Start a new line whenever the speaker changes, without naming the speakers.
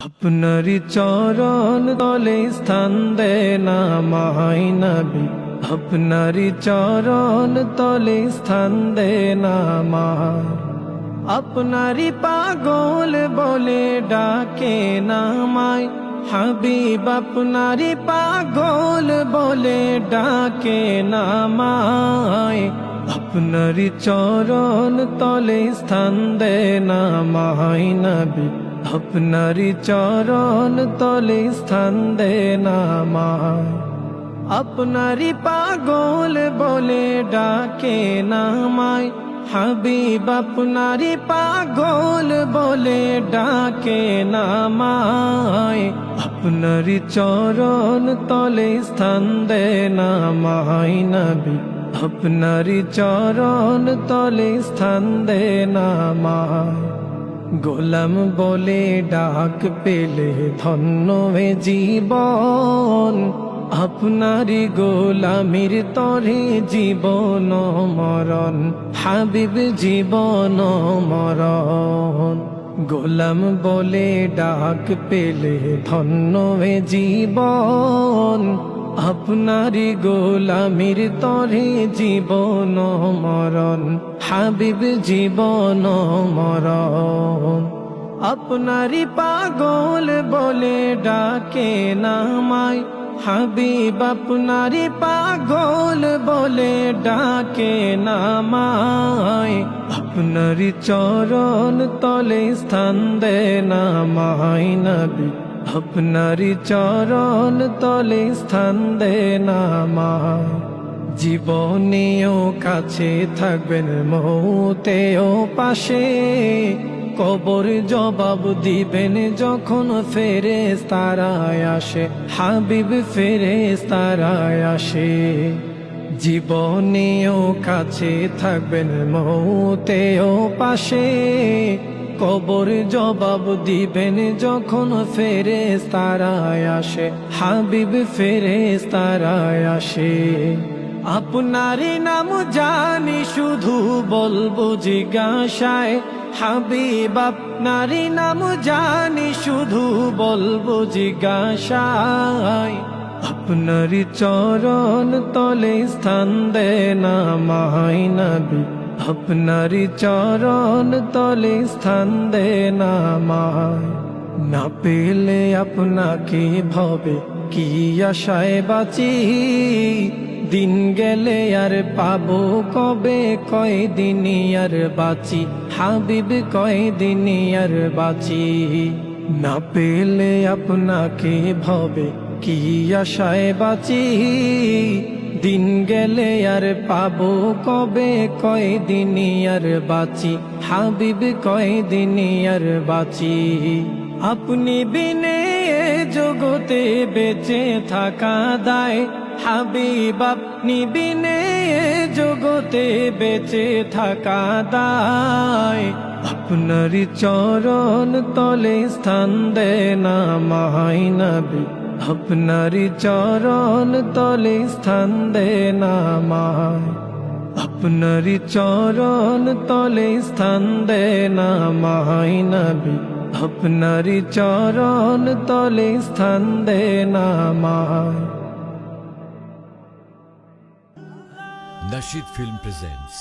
আপনারি চরণ তলে স্থান দে না মাই নবী। আপনারি চরণ তলে স্থান দে না মা আপনারি পাগল বলে ডাকে নামাই হাবিব, আপনারি পাগল বলে ডাকে নামায় আপনারি চরণ তলে স্থান দে না মাই নবী। আপনারি চরণ তলে স্থান দে না মায়। আপনারি পাগল বলে ডাকে নামায় হাবিব আপনারি পাগল বলে ডাকে নামায় আপনারি চরণ তলে স্থান দে নামাই নবী। আপনারি চরণ তলে স্থান দে নামায় গোলাম বলে ডাক পেলে ধন্য হয়ে জীবন। আপনারি গোলামির তরে জীবন মরণ, হাবিব জীবন মরণ। গোলাম বলে ডাক পেলে ধন্য হয়ে জীবন। আপনারি গোলামির তরে জীবন মরণ, হাবিব জীবন মরণ। আপনারি পাগল বলে ডাকে নামাই হাবিব আপনারি পাগল বলে ডাকে নামাই আপনারি চরণ তলে স্থান দে নামাই নবী। আপনারি চরণ তলে স্থান দে নামাই জীবনেও কাছে থাকবেন মৌতেও পাশে। কবর জবাব দিবেন যখন ফেরে তারায় আসে। হাবিব ফেরে তারায় আসে। জীবনেও কাছে থাকবেন মৌতেও পাশে। কবর জবাব দিবেন যখন ফেরে তারায় আসে। হাবিব ফেরে তারায় আসে। আপনারই নাম জানি, শুধু বলব জিজ্ঞাসায়। হাবিব আপনারই নাম জানি, শুধু বলব জিজ্ঞাসায়। আপনারই চরণ তলে স্থান দে না নবী চরণ তলে স্থান দে না পেলে আপনাকে ভবে, কি আশায় বাঁচি? দিন গেলে আর পাবো কবে? কয়দিনই আর বাঁচি? হাবিব, কয়দিনই আর বাঁচি? না পেলে আপনাকে ভবে, কি আশায় বাঁচি? দিন গেলে আর পাবো কবে? কয়দিনই আর বাঁচি? হাবিব, কয়দিনই আর বাঁচি? আপনি বিনে জগতে বেঁচে থাকা দায়। হাবিব, আপনি বিনে জগতে বেঁচে থাকা দায়। আপনারি চরণ তলে স্থান দে না মাই নবী। আপনারি চরণ তলে স্থান দে না মাই আপনারি চরণ তলে স্থান দে না মাই নবী। আপনারি চরণ তলে স্থান দে না মাই
Nashid Film presents